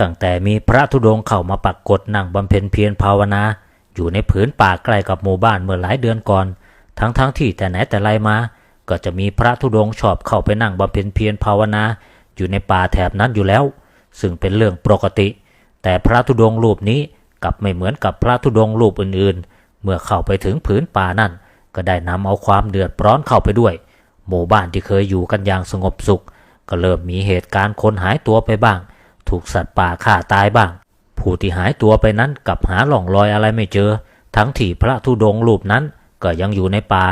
ตั้งแต่มีพระธุดงค์เข้ามาปักกฏนั่งบำเพ็ญเพียรภาวนา อยู่ในผืนป่าใกล้กับหมู่บ้านเมื่อหลายเดือนก่อน ทั้งๆทที่แต่ไหนแต่ไรมา ก็จะมีพระธุดงค์ชอบเข้าไปนั่งบำเพ็ญเพียรภาวนา อยู่ในป่าแถบนั้นอยู่แล้ว ซึ่งเป็นเรื่องปกติ แต่พระธุดงค์รูปนี้กลับไม่เหมือนกับพระธุดงค์รูปอื่นๆ เมื่อเข้าไปถึงผืนป่านั่น ก็ได้นำเอาความเดือดร้อนเข้าไปด้วย หมู่บ้านที่เคยอยู่กันอย่างสงบสุข ก็เริ่มมีเหตุการณ์คนหายตัวไปบ้าง ถูกสัตว์ป่าฆ่าตายบ้าง ผู้ที่หายตัวไปนั้นกลับหาหล่องรอยอะไรไม่เจอ ทั้งที่พระธุดงรูปนั้นก็ยังอยู่ในป่า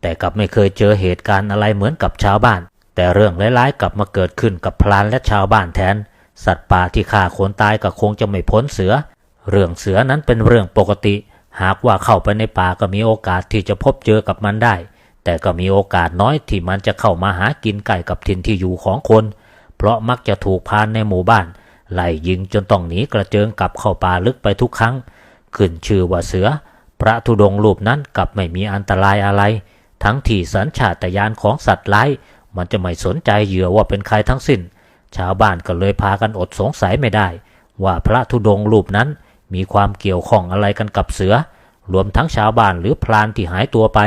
แต่กลับไม่เคยเจอเหตุการณ์อะไรเหมือนกับชาวบ้าน แต่เรื่องร้ายๆกลับมาเกิดขึ้นกับพลานและชาวบ้านแทน สัตว์ป่าที่ฆ่าคนตายก็คงจะไม่พ้นเสือ เรื่องเสือนั้นเป็นเรื่องปกติ หากว่าเข้าไปในป่าก็มีโอกาสที่จะพบเจอกับมันได้แต่ก็มีโอกาสน้อยที่มันจะเข้ามาหากินไก่กับถิ่นที่อยู่ของคน เพราะมักจะถูกพานในหมู่บ้าน ไล่ยิงจนต้องหนีกระเจิงกลับเข้าป่าลึกไปทุกครั้ง ขึ้นชื่อว่าเสือ พระธุดงค์รูปนั้นกลับไม่มีอันตรายอะไร ทั้งที่สัญชาตญาณของสัตว์ร้าย มันจะไม่สนใจเหยื่อว่าเป็นใครทั้งสิ้น ชาวบ้านก็เลยพากันอดสงสัยไม่ได้ ว่าพระธุดงค์รูปนั้นมีความเกี่ยวข้องอะไรกันกับเสือ รวมทั้งชาวบ้านหรือพรานที่หายตัวไป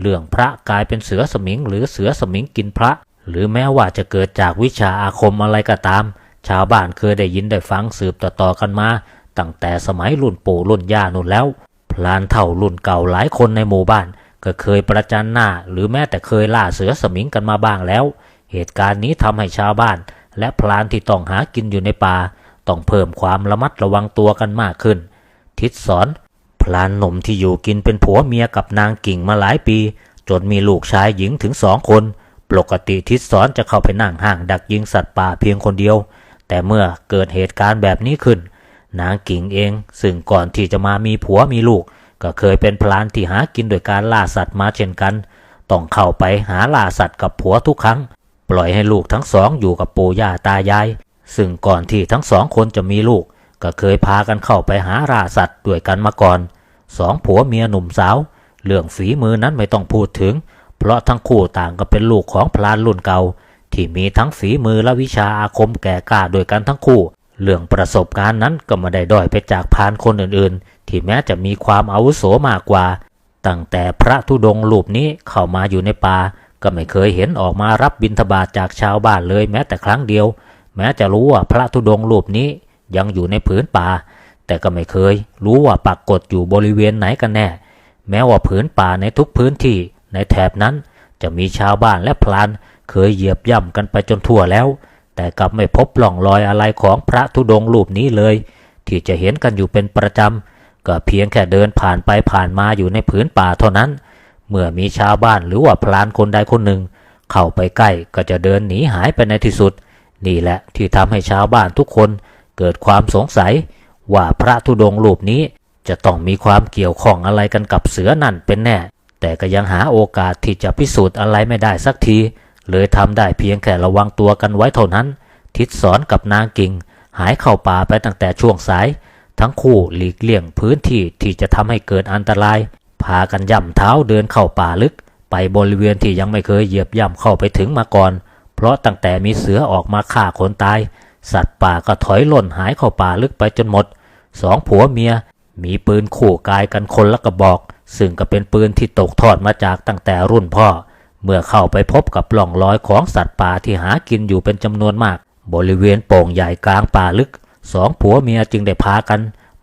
เรื่องพระกลายเป็นเสือสมิงหรือเสือสมิงกินพระ หรือแม้ว่าจะเกิดจากวิชาอาคมอะไรก็ตาม ชาวบ้านเคยได้ยินได้ฟังสืบต่อๆกันมา ตั้งแต่สมัยรุ่นปู่รุ่นย่านู่นแล้ว พลานเท่ารุ่นเก่าหลายคนในหมู่บ้าน ก็เคยประจันหน้า หรือแม้แต่เคยล่าเสือสมิงกันมาบ้างแล้ว เหตุการณ์นี้ทำให้ชาวบ้าน และพลานที่ต้องหากินอยู่ในป่าต้องเพิ่มความระมัดระวังตัวกันมากขึ้น ทิศสอน พลานหนุ่มที่อยู่กินเป็นผัวเมียกับนางกิ่งมาหลายปี จนมีลูกชายหญิงถึงสองคน ปกติทิศสอนจะเข้าไปนั่งห้างดักยิงสัตว์ป่าเพียงคนเดียว แต่เมื่อเกิดเหตุการณ์แบบนี้ขึ้น นางกิ่งเอง ซึ่งก่อนที่จะมามีผัวมีลูก ก็เคยเป็นพลานที่หากินโดยการล่าสัตว์มาเช่นกัน ต้องเข้าไปหาล่าสัตว์กับผัวทุกครั้ง ปล่อยให้ลูกทั้งสองอยู่กับปู่ย่าตายาย ซึ่งก่อนที่ทั้งสองคนจะมีลูก ก็เคยพากันเข้าไปหาล่าสัตว์ด้วยกันมาก่อนสองผัวเมียหนุ่มสาว เรื่องฝีมือนั้นไม่ต้องพูดถึง เพราะทั้งคู่ต่างก็เป็นลูกของพลานรุ่นเก่า ที่มีทั้งฝีมือและวิชาอาคมแก่กล้าโดยกันทั้งคู่ เรื่องประสบการณ์นั้นก็ไม่ได้ด้อยไปจากพานคนอื่นๆ ที่แม้จะมีความอาวุโสมากกว่า ตั้งแต่พระธุดงค์รูปนี้เข้ามาอยู่ในป่าก็ไม่เคยเห็นออกมารับบิณฑบาตจากชาวบ้านเลยแม้แต่ครั้งเดียว แม้จะรู้ว่าพระธุดงค์รูปนี้ยังอยู่ในผืนป่า แต่ก็ไม่เคย รู้ว่าปักกฏอยู่บริเวณไหนกันแน่ แม้ว่าผืนป่าในทุกพื้นที่ในแถบนั้นจะมีชาวบ้านและพลาน เคยเหยียบย่ำกันไปจนทั่วแล้ว แต่กลับไม่พบร่องรอยอะไรของพระธุดงรูปนี้เลย ที่จะเห็นกันอยู่เป็นประจำ ก็เพียงแค่เดินผ่านไปผ่านมาอยู่ในผืนป่าเท่านั้น เมื่อมีชาวบ้านหรือว่าพลานคนใดคนหนึ่ง เข้าไปใกล้ก็จะเดินหนีหายไปในที่สุด นี่แหละที่ทำให้ชาวบ้านทุกคนเกิดความสงสัยว่าพระธุดงรูปนี้จะต้องมีความเกี่ยวข้องอะไรกันกับเสือนั่นเป็นแน่ แต่ก็ยังหาโอกาสที่จะพิสูจน์อะไรไม่ได้สักที เลยทำได้เพียงแค่ระวังตัวกันไว้เท่านั้น ทิศสอนกับนางกิ่ง หายเข้าป่าไปตั้งแต่ช่วงสาย ทั้งคู่หลีกเลี่ยงพื้นที่ที่จะทำให้เกิดอันตราย พากันย่ำเท้าเดินเข้าป่าลึก ไปบริเวณที่ยังไม่เคยเหยียบย่ำเข้าไปถึงมาก่อน เพราะตั้งแต่มีเสือออกมาฆ่าคนตาย สัตว์ป่าก็ถอยหล่นหายเข้าป่าลึกไปจนหมด สองผัวเมีย มีปืนขู่กายกันคนละกระบอก ซึ่งก็เป็นปืนที่ตกทอดมาจากตั้งแต่รุ่นพ่อ เมื่อเข้าไปพบกับร่องรอยของสัตว์ป่าที่หากินอยู่เป็นจำนวนมาก บริเวณโป่งใหญ่กลางป่าลึก สองผัวเมียจึงได้พากัน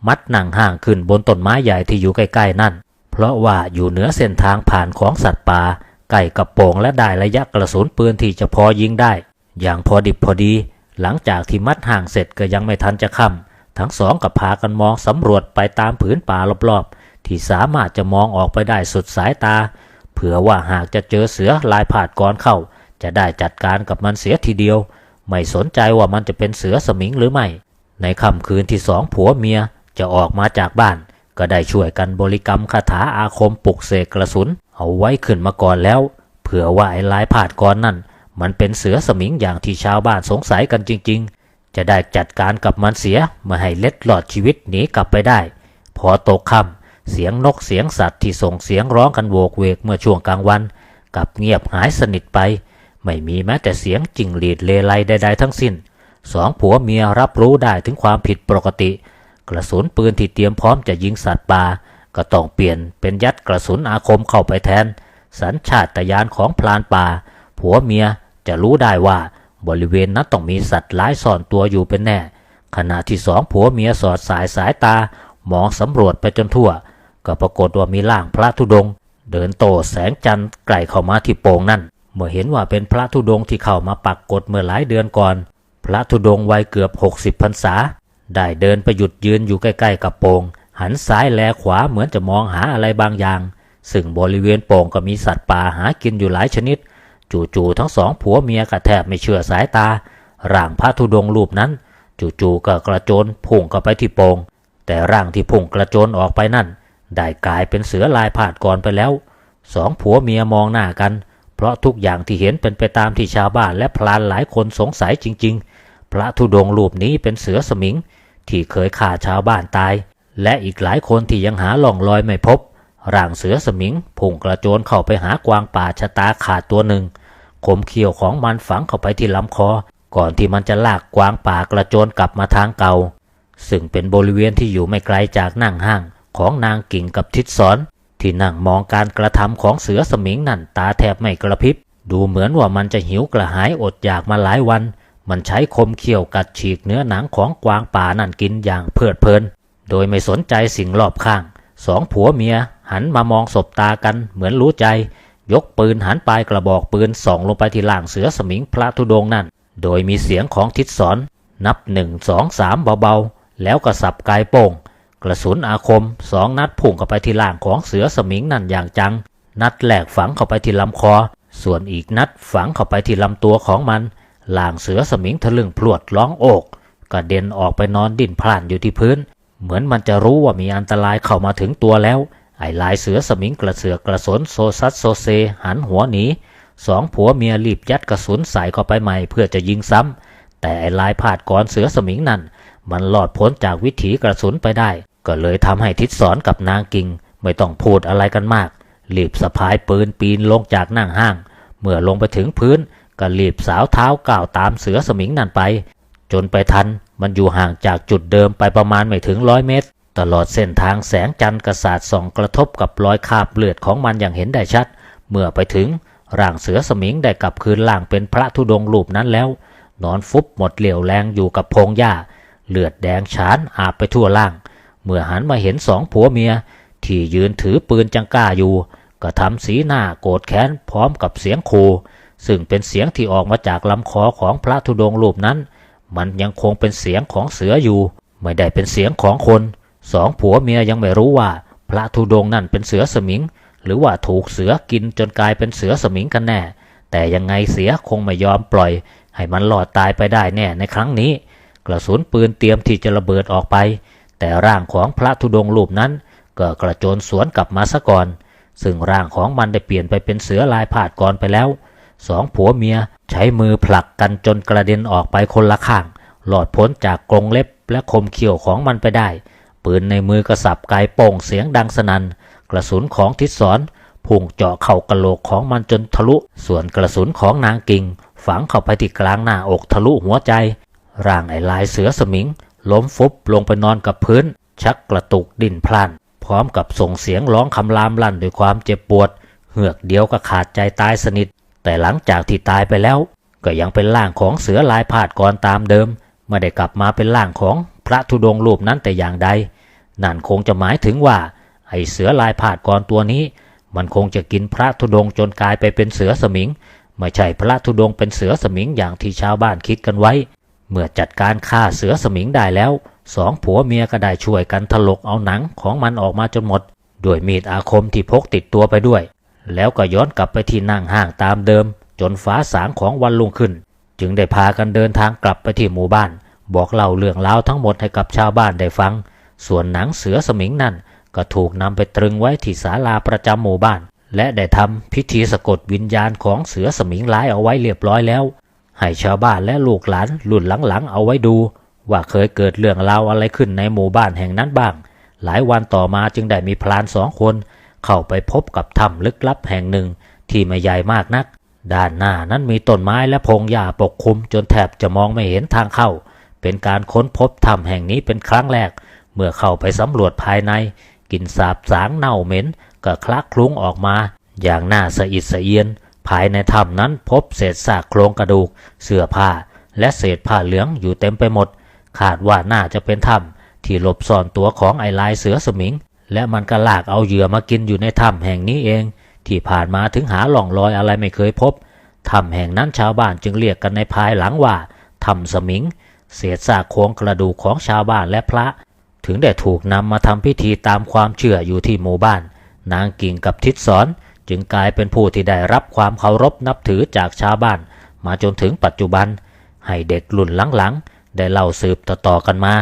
มัดหนังห่างขึ้นบนต้นไม้ใหญ่ที่อยู่ใกล้ๆนั่น เพราะว่าอยู่เหนือเส้นทางผ่านของสัตว์ป่าใกล้กับโป่งและได้ระยะกระสุนปืนที่จะพอยิงได้ อย่างพอดิบพอดี หลังจากที่มัดห่างเสร็จก็ยังไม่ทันจะค่ำทั้งสองกับพากันมองสำรวจไปตามผืนป่ารอบๆที่สามารถจะมองออกไปได้สุดสายตา ผื่อว่าหากจะเจอเสือลายผาดก่อนเข้า จะได้จัดการกับมันเสียทีเดียว ไม่สนใจว่ามันจะเป็นเสือสมิงหรือไม่ ในค่ำคืนที่สองผัวเมียจะออกมาจากบ้าน ก็ได้ช่วยกันบริกรรมคาถาอาคมปลุกเสกกระสุน เอาไว้ขึ้นมาก่อนแล้ว เผื่อว่าไอ้ลายผาดก่อนนั่น มันเป็นเสือสมิงอย่างที่ชาวบ้านสงสัยกันจริง ๆ จะได้จัดการกับมันเสียไม่ให้เล็ดหลอดชีวิตหนีกลับไปได้ พอตกค่ำ เสียงนกเสียงสัตว์ที่ส่งเสียงร้องกันโวกเวกเมื่อช่วงกลางวันกลับเงียบหายสนิทไป ไม่มีแม้แต่เสียงจิงหรีดเลไลใดๆทั้งสิ้น สองผัวเมียรับรู้ได้ถึงความผิดปกติ กระสุนปืนที่เตรียมพร้อมจะยิงสัตว์ป่าก็ต้องเปลี่ยนเป็นยัดกระสุนอาคมเข้าไปแทน สัญชาตญาณของพลานป่า ผัวเมียจะรู้ได้ว่าบริเวณนั้นต้องมีสัตว์ร้ายซ่อนตัวอยู่เป็นแน่ ขณะที่สองผัวเมียสอดสายสายตามองสำรวจไปจนทั่ว ก็ปรากฏว่ามีร่างพระธุดงค์เดินโตแสงจันทร์ไกลเข้ามาที่โป่งนั่น เมื่อเห็นว่าเป็นพระธุดงค์ที่เข้ามาปักกฏเมื่อหลายเดือนก่อน พระธุดงค์วัยเกือบ 60พรรษา ได้เดินไปหยุดยืนอยู่ใกล้ๆกับโป่งหันซ้ายแลขวาเหมือนจะมองหาอะไรบางอย่าง ซึ่งบริเวณโป่งก็มีสัตว์ป่าหากินอยู่หลายชนิด จู่ๆทั้งสองผัวเมียก็แทบไม่เชื่อสายตา ร่างพระธุดงค์รูปนั้นจู่ๆก็กระโจนพุ่งเข้าไปที่โป่งแต่ร่างที่พุ่งกระโจนออกไปนั่น ได้กลายเป็นเสือลายผาดก่อนไปแล้วสองผัวเมียมองหน้ากัน เพราะทุกอย่างที่เห็นเป็นไปตามที่ชาวบ้านและพลานหลายคนสงสัยจริง ๆ พระธุดงรูปนี้เป็นเสือสมิง ที่เคยฆ่าชาวบ้านตาย และอีกหลายคนที่ยังหาล่องรอยไม่พบ ร่างเสือสมิงพุ่งกระโจนเข้าไปหากวางป่าชะตาขาดตัวหนึ่งคมเขี้ยวของมันฝังเข้าไปที่ลำคอ ก่อนที่มันจะลากกวางป่ากระโจนกลับมาทางเก่า ซึ่งเป็นบริเวณที่อยู่ไม่ไกลจากนั่งห้าง ของนางกิ่งกับทิศสอน ที่นั่งมองการกระทำของเสือสมิงนั่นตาแทบไม่กระพริบ ดูเหมือนว่ามันจะหิวกระหายอดอยากมาหลายวัน มันใช้คมเขี้ยวกัดฉีกเนื้อหนังของกวางป่านั่นกินอย่างเพลิดเพลิน โดยไม่สนใจสิ่งรอบข้าง สองผัวเมียหันมามองสบตากันเหมือนรู้ใจ ยกปืนหันปลายกระบอกปืนส่องลงไปที่ล่างเสือสมิงพระธุดงนั่น โดยมีเสียงของทิศสอนนับหนึ่งสองสามเบาๆ แล้วก็สับกายโป้ง กระสุนอาคมสองนัดพุ่งเข้าไปที่ล่างของเสือสมิงนั่นอย่างจัง นัดแรกฝังเข้าไปที่ลำคอ ส่วนอีกนัดฝังเข้าไปที่ลำตัวของมันล่างเสือสมิงทะลึ่งพลวดร้องโอกกระเด็นออกไปนอนดิ้นพล่านอยู่ที่พื้น เหมือนมันจะรู้ว่ามีอันตรายเข้ามาถึงตัวแล้ว ไอ้ลายเสือสมิงกระเสือกระสนโซซัสโซเซ หันหัวหนีสองผัวเมียรีบยัดกระสุนใส่เข้าไปใหม่เพื่อจะยิงซ้ำแต่ไอ้ลายพาดก่อนเสือสมิงนั่น มันหลอดพ้นจากวิถีกระสุนไปได้ ก็เลยทำให้ทิศสอนกับนางกิงไม่ต้องพูดอะไรกันมาก รีบสะพายปืนปีนลงจากนั่งห้าง เมื่อลงไปถึงพื้นก็รีบสาวเท้าก้าวตามเสือสมิงนั่นไป จนไปทันมันอยู่ห่างจากจุดเดิมไปประมาณไม่ถึงร้อยเมตร ตลอดเส้นทางแสงจันทร์กระสาดส่องกระทบกับรอยคาบเลือดของมันอย่างเห็นได้ชัด เมื่อไปถึงร่างเสือสมิงได้กลับคืนร่างเป็นพระธุดงค์รูปนั้นแล้ว นอนฟุบหมดเหลี่ยวแรงอยู่กับพงหญ้า เลือดแดงฉานอาบไปทั่วล่าง เมื่อหันมาเห็นสองผัวเมีย ที่ยืนถือปืนจังก้าอยู่ ก็ทำสีหน้าโกรธแค้นพร้อมกับเสียงคูซึ่งเป็นเสียงที่ออกมาจากลำคอของพระธุดงค์รูปนั้น มันยังคงเป็นเสียงของเสืออยู่ ไม่ได้เป็นเสียงของคนสองผัวเมียยังไม่รู้ว่า พระธุดงค์นั่นเป็นเสือสมิง หรือว่าถูกเสือกินจนกลายเป็นเสือสมิงกันแน่ แต่ยังไงเสียคงไม่ยอมปล่อย ให้มันหลอดตายไปได้แน่ในครั้งนี้ กระสุนปืนเตรียมที่จะระเบิดออกไป แต่ร่างของพระธุดงค์รูปนั้น ก็กระโจนสวนกลับมาซะก่อน ซึ่งร่างของมันได้เปลี่ยนไปเป็นเสือลายผาดก่อนไปแล้ว สองผัวเมียใช้มือผลักกันจนกระเด็นออกไปคนละข้าง หลอดพ้นจากกรงเล็บและคมเขี้ยวของมันไปได้ ปืนในมือกระสับไกโป่งเสียงดังสนัน่น กระสุนของทิศสอนพุ่งเจาะเข้ากระโหลกของมันจนทะลุ ส่วนกระสุนของนางกิงฝังเข้าไปที่กลางหน้าอกทะลุหัวใจ ร่างไอ้ลายเสือสมิง ล้มฟุบลงไปนอนกับพื้น ชักกระตุกดิ้นพลัน พร้อมกับส่งเสียงร้องคำรามลั่นด้วยความเจ็บปวด เหือกเดียวก็ขาดใจตายสนิท แต่หลังจากที่ตายไปแล้ว ก็ยังเป็นร่างของเสือลายผาดกรตามเดิมไม่ได้กลับมาเป็นร่างของพระธุดงค์รูปนั้นแต่อย่างใด นั่นคงจะหมายถึงว่าไอเสือลายผาดกรตัวนี้ มันคงจะกินพระธุดงค์จนกลายไปเป็นเสือสมิงไม่ใช่พระธุดงค์เป็นเสือสมิงอย่างที่ชาวบ้านคิดกันไว้ เมื่อจัดการฆ่าเสือสมิงได้แล้ว สองผัวเมียก็ได้ช่วยกันถลกเอาหนังของมันออกมาจนหมด ด้วยมีดอาคมที่พกติดตัวไปด้วย แล้วก็ย้อนกลับไปที่นั่งห้างตามเดิม จนฟ้าสางของวันรุ่งขึ้น จึงได้พากันเดินทางกลับไปที่หมู่บ้าน บอกเล่าเรื่องราวทั้งหมดให้กับชาวบ้านได้ฟัง ส่วนหนังเสือสมิงนั่นก็ถูกนำไปตรึงไว้ที่ศาลาประจำหมู่บ้าน และได้ทำพิธีสะกดวิญญาณของเสือสมิงร้ายเอาไว้เรียบร้อยแล้ว ให้ชาวบ้านและลูกหลานรุ่นหลังๆ เอาไว้ดู ว่าเคยเกิดเรื่องราวอะไรขึ้นในหมู่บ้านแห่งนั้นบ้าง หลายวันต่อมาจึงได้มีพรานสองคน เข้าไปพบกับถ้ำลึกลับแห่งหนึ่งที่ไม่ใหญ่มากนัก ด้านหน้านั้นมีต้นไม้และพงหญ้าปกคลุม จนแทบจะมองไม่เห็นทางเข้า เป็นการค้นพบถ้ำแห่งนี้เป็นครั้งแรก เมื่อเข้าไปสำรวจภายในกลิ่นสาบสางเน่าเหม็นก็คลักคลุ้งออกมา อย่างน่าสะอิดสะเอียน ภายในถ้ำนั้นพบเศษซากโครงกระดูก เสื้อผ้า และเศษผ้าเหลืองอยู่เต็มไปหมด คาดว่าน่าจะเป็นถ้ำที่หลบซ่อนตัวของไอลายเสือสมิง และมันก็ลากเอาเหยื่อมากินอยู่ในถ้ำแห่งนี้เอง ที่ผ่านมาถึงหาหล่องรอยอะไรไม่เคยพบถ้ำแห่งนั้นชาวบ้านจึงเรียกกันในภายหลังว่าถ้ำสมิง เศษซากโครงกระดูกของชาวบ้านและพระ ถึงได้ถูกนำมาทำพิธีตามความเชื่ออยู่ที่หมู่บ้าน นางกิ่งกับทิศสอน จึงกลายเป็นผู้ที่ได้รับความเคารพนับถือจากชาวบ้าน มาจนถึงปัจจุบัน ให้เด็กรุ่นหลังๆ ได้เล่าสืบต่อๆกันมา